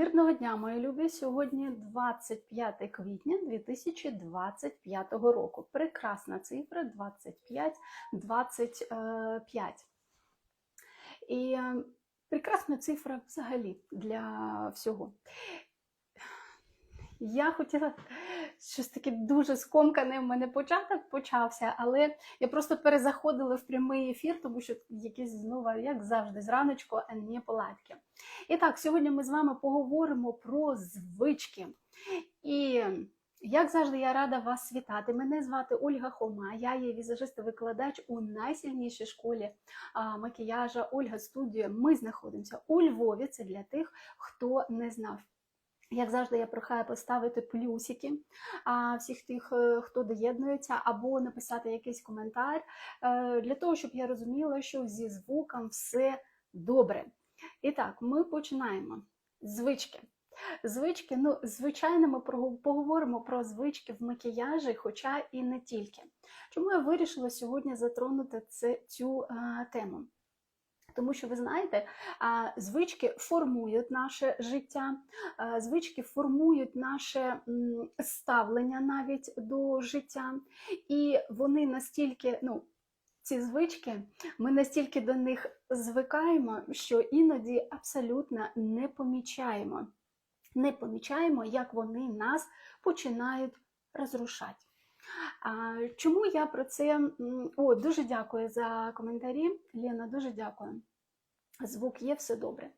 Мирного дня, мої любі! Сьогодні 25 квітня 2025 року. Прекрасна цифра 25, 25. І е, прекрасна цифра взагалі для всього. Я хотіла щось таке дуже скомкане в мене початок почався, але я просто перезаходила в прямий ефір, тому що якісь знову, як завжди, зраночку, а не поладки. І так, сьогодні ми з вами поговоримо про звички. І як завжди, я рада вас вітати. Мене звати Ольга Хома, я є візажист-викладач у найсильнішій школі макіяжа Ольга Студіо. Ми знаходимося у Львові. Це для тих, хто не знав. Як завжди, я прохаю поставити плюсики всіх тих, е, хто доєднується, або написати якийсь коментар е, для того, щоб я розуміла, що зі звуком все добре. І так, ми починаємо. Звички. Звички, ну, звичайно, ми поговоримо про звички в макіяжі, хоча і не тільки. Чому я вирішила сьогодні затронути це, цю а, тему? Тому що ви знаєте, звички формують наше життя, звички формують наше ставлення навіть до життя, і вони настільки, ну, ці звички, ми настільки до них звикаємо, що іноді абсолютно не помічаємо. Не помічаємо, як вони нас починають розрушати. Чому я про це? О, дуже дякую за коментарі. Лена, дуже дякую. Звук є, все добре.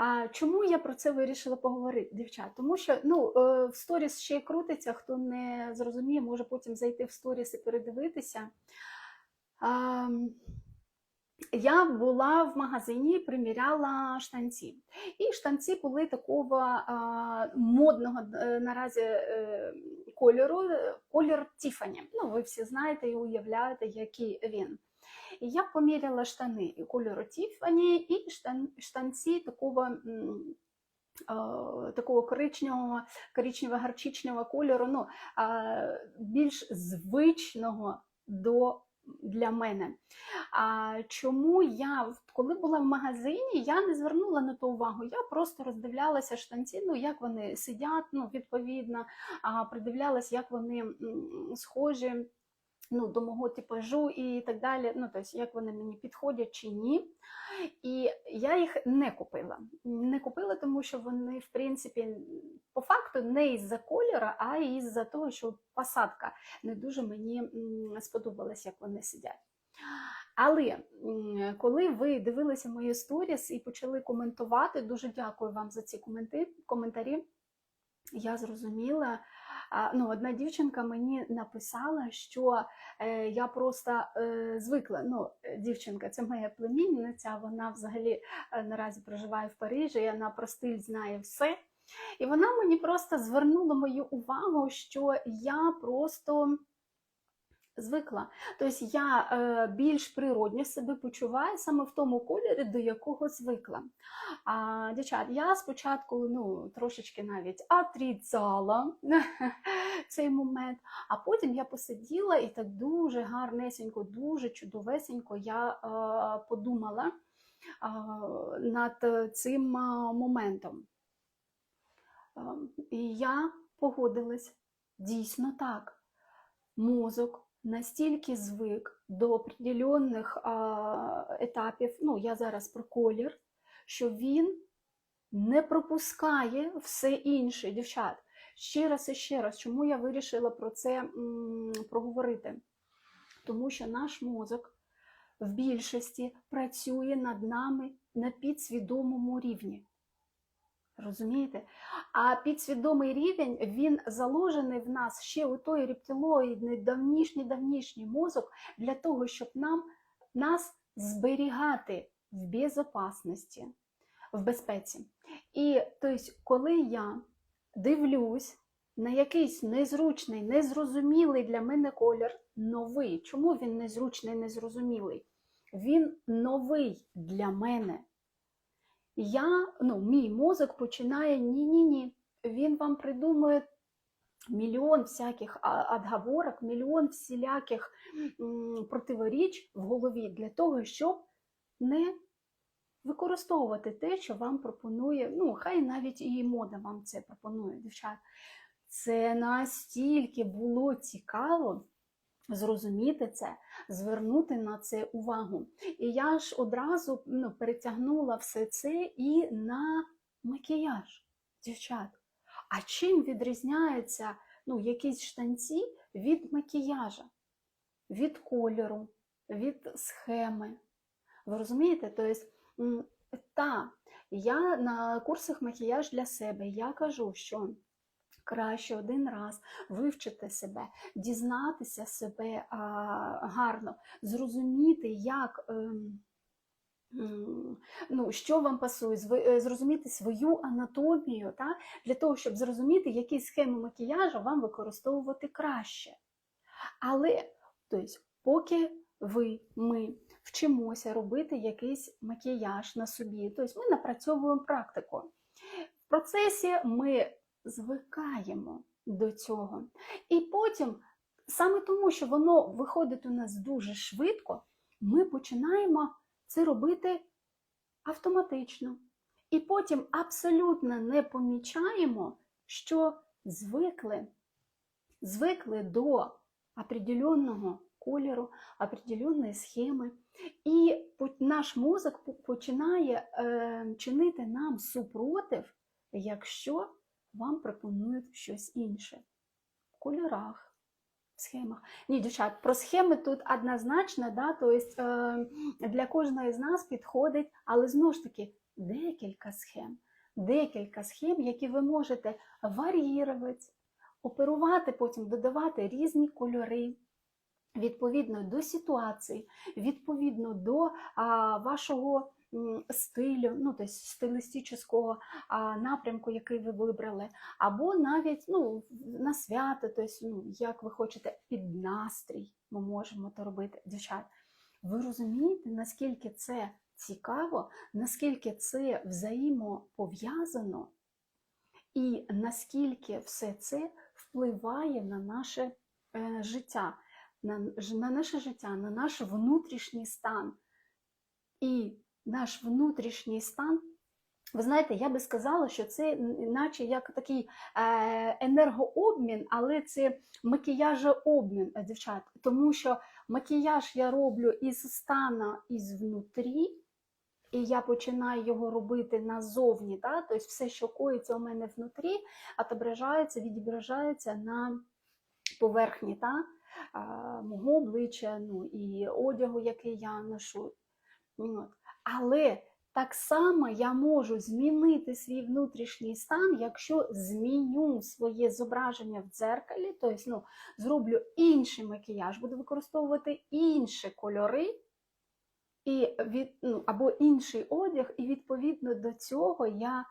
А чому я про це вирішила поговорити, дівчат? Тому що ну, е, в сторіс ще й крутиться, хто не зрозуміє, може потім зайти в сторіс і передивитися. А, я була в магазині приміряла штанці. І штанці були такого а, модного е, наразі е, кольору, колір Тіфані. Ну, ви всі знаєте і уявляєте, який він. І я поміряла штани і кольору Тіфані, і штан, штанці такого. Такого коричневого, коричнево-гарчичного кольору, ну, більш звичного до для мене. А чому я, коли була в магазині, я не звернула на то увагу. Я просто роздивлялася штанці, ну як вони сидять, ну відповідно, а, придивлялась, як вони схожі. Ну, до мого типажу і так далі, ну тобто, як вони мені підходять чи ні. І я їх не купила. Не купила, тому що вони, в принципі, по факту не із-за кольора, а із-за того, що посадка не дуже мені сподобалась, як вони сидять. Але коли ви дивилися мої сторіс і почали коментувати, дуже дякую вам за ці коменти, коментарі. Я зрозуміла, ну, одна дівчинка мені написала, що е, я просто е, звикла. Ну, е, дівчинка, це моя племінниця, вона взагалі наразі проживає в Парижі, і вона про стиль знає все. І вона мені просто звернула мою увагу, що я просто звикла. Тобто я е, більш природньо себе почуваю саме в тому кольорі, до якого звикла. А, дівчат, я спочатку ну, трошечки навіть отрицала цей момент, а потім я посиділа і так дуже гарнесенько, дуже чудовесенько я е, подумала е, над цим е, моментом. Е, І я погодилась дійсно так. Мозок настільки звик до определенних етапів, ну я зараз про колір, що він не пропускає все інше, дівчат. Ще раз і ще раз, чому я вирішила про це м, проговорити? Тому що наш мозок в більшості працює над нами на підсвідомому рівні. Розумієте? А підсвідомий рівень він заложений в нас ще у той рептилоїдний давнішній давнішній мозок для того, щоб нам нас зберігати в безопасності, в безпеці. І тобто, коли я дивлюсь на якийсь незручний, незрозумілий для мене колір, новий. Чому він незручний, незрозумілий? Він новий для мене я, ну, мій мозок починає ні-ні-ні. Він вам придумує мільйон всяких отговорок, мільйон всіляких противоріч в голові для того, щоб не використовувати те, що вам пропонує, ну, хай навіть і мода вам це пропонує, дівчат. Це настільки було цікаво зрозуміти це, звернути на це увагу. І я ж одразу ну, перетягнула все це і на макіяж, дівчат. А чим відрізняються ну, якісь штанці від макіяжа, від кольору, від схеми? Ви розумієте? Тобто, та, я на курсах макіяж для себе я кажу, що краще один раз вивчити себе, дізнатися себе а, гарно, зрозуміти, як. ем, Ну, що вам пасує, е, зрозуміти свою анатомію, та? для того, щоб зрозуміти, які схеми макіяжу вам використовувати краще. Але тобто, поки ви, ми вчимося робити якийсь макіяж на собі, тобто ми напрацьовуємо практику. В процесі ми звикаємо до цього. І потім, саме тому, що воно виходить у нас дуже швидко, ми починаємо це робити автоматично. І потім абсолютно не помічаємо, що звикли, звикли до определенного кольору, определенної схеми. І наш мозок починає е, чинити нам супротив, якщо вам пропонують щось інше в кольорах, в схемах. Ні, дівчат, про схеми тут однозначно, да, тобто, е, для кожної з нас підходить, але знову ж таки декілька схем. Декілька схем, які ви можете варіювати, оперувати, потім додавати різні кольори. Відповідно до ситуації, відповідно до а, вашого стилю, ну, тобто стилістичного напрямку, який ви вибрали, або навіть ну, на свято, тобто, ну, як ви хочете, під настрій ми можемо це робити. Дівчат, ви розумієте, наскільки це цікаво, наскільки це взаємопов'язано, і наскільки все це впливає на наше е, життя, на, на наше життя, на наш внутрішній стан. І наш внутрішній стан, ви знаєте, я би сказала, що це наче як такий е, енергообмін, але це макіяжообмін, е, дівчат. Тому що макіяж я роблю із стана, із внутрі, і я починаю його робити назовні. Да? Тобто все, що коїться у мене внутрі, отображається, відображається на поверхні та? мого обличчя, ну і одягу, який я ношу. От. Але так само я можу змінити свій внутрішній стан, якщо зміню своє зображення в дзеркалі, тобто ну, зроблю інший макіяж, буду використовувати інші кольори і від, ну, або інший одяг, і відповідно до цього я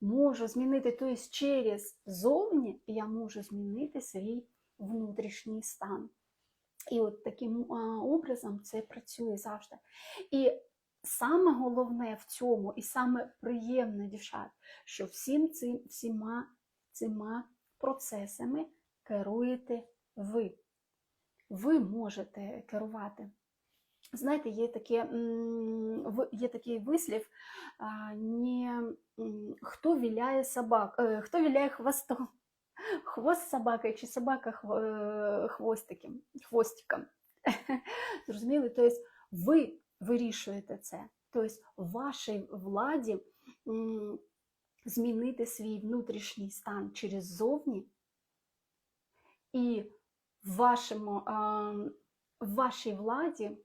можу змінити, тобто через зовні я можу змінити свій внутрішній стан. І от таким образом це працює завжди. І саме головне в цьому, і саме приємне, дівчат, що всім цим, всіма цими процесами керуєте ви. Ви можете керувати. Знаєте, є, таке, є такий вислів, не хто віляє собак, е, хто віляє хвостом, хвост собаки чи собака е, хвостиком. Зрозуміли? Тобто ви вирішуєте це. Тобто вашій владі змінити свій внутрішній стан через зовні, і в, вашому, в вашій владі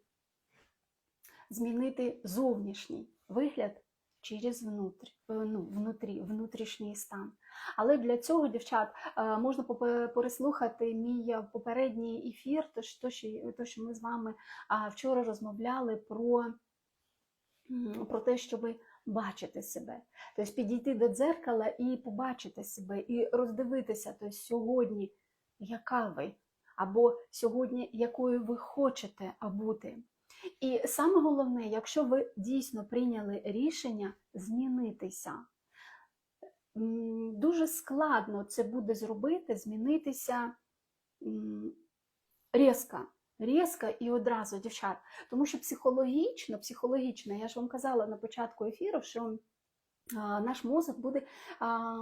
змінити зовнішній вигляд через внутрі, е, ну, внутрі, внутрішній стан. Але для цього, дівчат, е, можна переслухати мій попередній ефір, то, що- ми з вами вчора розмовляли про, про те, щоб бачити себе. Тобто підійти до дзеркала і побачити себе, і роздивитися тобто, сьогодні, яка ви, або сьогодні, якою ви хочете бути. І саме головне, якщо ви дійсно прийняли рішення змінитися, дуже складно це буде зробити, змінитися різко, Різко і одразу, дівчат. Тому що психологічно, психологічно, я ж вам казала на початку ефіру, що наш мозок буде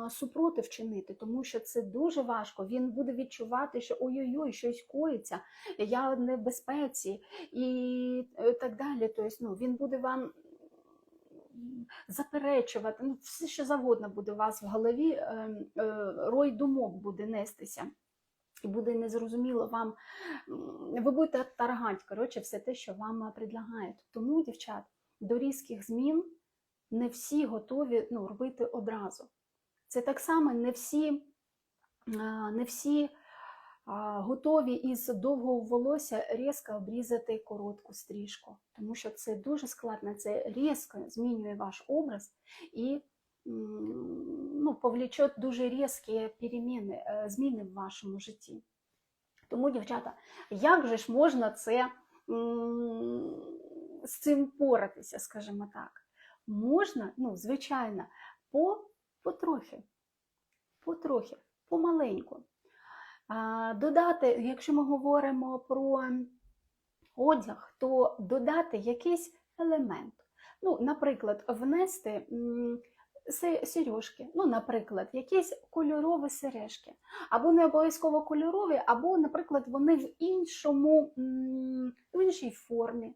супротив чинити, тому що це дуже важко. Він буде відчувати, що ой-ой-ой, щось коїться, я в небезпеці і е, так далі. Тобто, ну, він буде вам заперечувати, ну, все що завгодно буде у вас в голові, е, е, рой думок буде нестися. І буде незрозуміло вам, ви будете таргать, коротше, все те, що вам е, предлагають. Тому, дівчат, до різких змін не всі готові ну, робити одразу. Це так само не всі, не всі готові із довгого волосся різко обрізати коротку стрижку, тому що це дуже складно, це різко змінює ваш образ і ну, повлечет дуже різкі переміни, е, зміни в вашому житті. Тому, дівчата, як же ж можна це з цим поратися, скажімо так? Можна, ну, звичайно, по, потрохи, потрохи, помаленьку. Додати, якщо ми говоримо про одяг, то додати якийсь елемент. Ну, наприклад, внести сережки, ну, наприклад, якісь кольорові сережки, або не обов'язково кольорові, або, наприклад, вони в іншому, в іншій формі.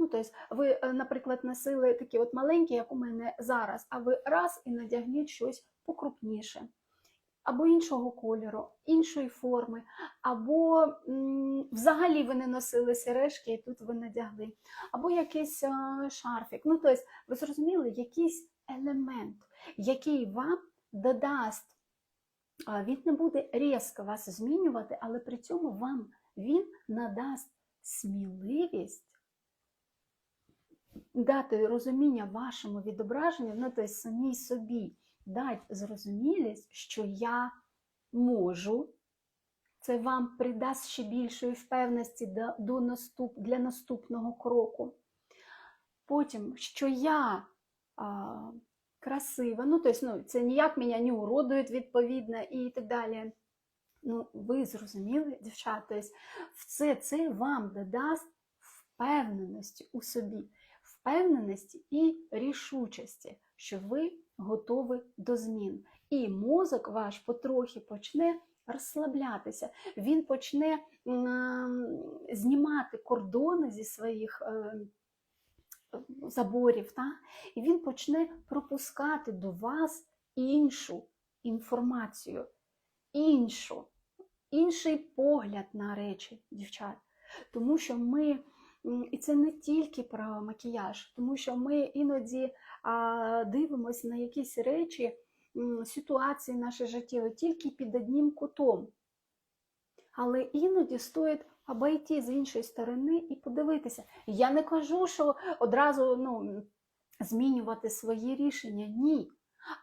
Ну, тобто, ви, е, наприклад, носили такі от маленькі, як у мене зараз, а ви раз і надягніть щось покрупніше, або іншого кольору, іншої форми, або м, взагалі ви не носили сережки, і тут ви надягли, або якийсь е, шарфік. Ну, тобто, ви зрозуміли, якийсь елемент, який вам додасть, а, він не буде різко вас змінювати, але при цьому вам він надасть сміливість дати розуміння вашому відображенню, ну тобто самій собі, дати зрозумілість, що я можу. Це вам придасть ще більшої впевненості до, до наступ, для наступного кроку. Потім, що я а, красива, ну, тобто, ну, це ніяк мене не уродують відповідно і так далі. Ну, ви зрозуміли, дівчата, тобто, все це вам додасть впевненості у собі впевненості і рішучості, що ви готові до змін. І мозок ваш потрохи почне розслаблятися, він почне м, знімати кордони зі своїх е, заборів, та? і він почне пропускати до вас іншу інформацію, іншу, інший погляд на речі, дівчат. Тому що ми І це не тільки про макіяж, тому що ми іноді дивимося на якісь речі, ситуації наші життєві тільки під одним кутом. Але іноді стоїть обійти з іншої сторони і подивитися. Я не кажу, що одразу ну, змінювати свої рішення, ні.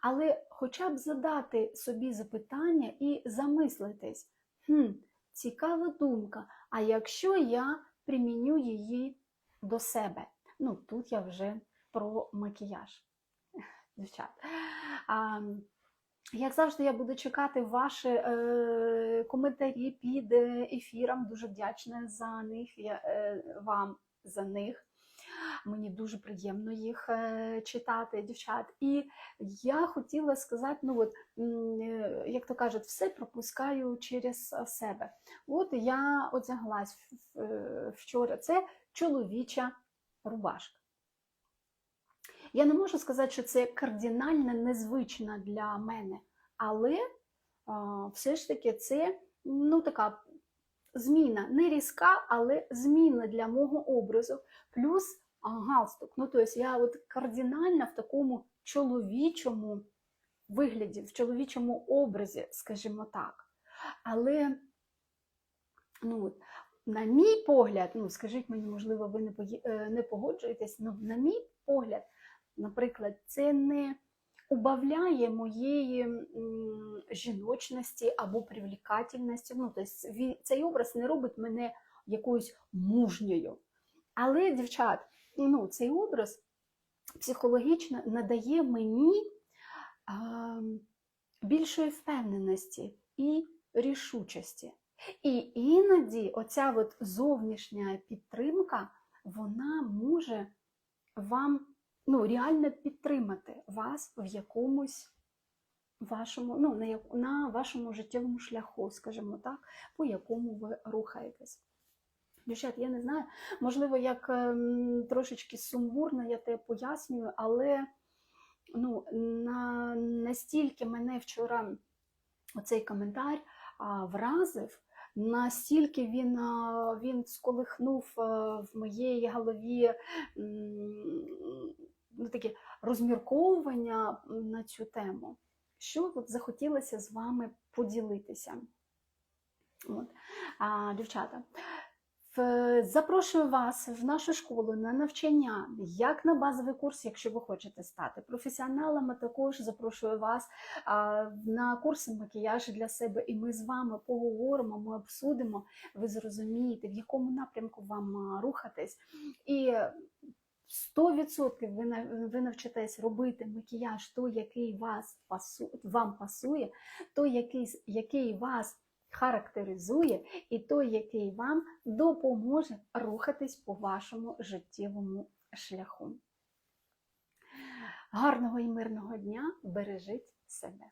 Але хоча б задати собі запитання і замислитись, хм, цікава думка, а якщо я приміню її до себе. Ну, тут я вже про макіяж. Дівчат. Як завжди, я буду чекати ваші е, коментарі під е, ефіром. Дуже вдячна за них, я, е, вам за них. Мені дуже приємно їх е, читати, дівчат. І я хотіла сказати, ну от, е, як то кажуть, все пропускаю через е, себе. От я одяглась вчора. Це чоловіча рубашка. Я не можу сказати, що це кардинально незвична для мене, але все ж таки це ну, така зміна, не різка, але зміна для мого образу. Плюс галстук. Ну, тобто я от кардинально в такому чоловічому вигляді, в чоловічому образі, скажімо так. Але ну, на мій погляд, ну скажіть мені, можливо, ви не, е, погоджуєтесь, ну, на мій погляд, наприклад, це не убавляє моєї жіночності або привлекательності. Ну, тобто цей образ не робить мене якоюсь мужньою. Але, дівчат, ну, цей образ психологічно надає мені а, більшої впевненості і рішучості. І іноді оця от зовнішня підтримка, вона може вам ну, реально підтримати вас в якомусь вашому, ну, на, на вашому життєвому шляху, скажімо так, по якому ви рухаєтесь. Дівчат, я не знаю, можливо, як ем, трошечки сумбурно я те пояснюю, але ну, на, настільки мене вчора оцей коментар а, вразив, настільки він, а, він сколихнув а, в моєї голові ну, таке розмірковування на цю тему, що от захотілося з вами поділитися. От. А, дівчата, запрошую вас в нашу школу на навчання, як на базовий курс, якщо ви хочете стати професіоналом, а також запрошую вас на курси макіяжу для себе, і ми з вами поговоримо, ми обсудимо, ви зрозумієте, в якому напрямку вам рухатись. І 100% ви, ви навчитесь робити макіяж той, який вас пасу, вам пасує, той, який, який вас характеризує, і той, який вам допоможе рухатись по вашому життєвому шляху. Гарного і мирного дня! Бережіть себе!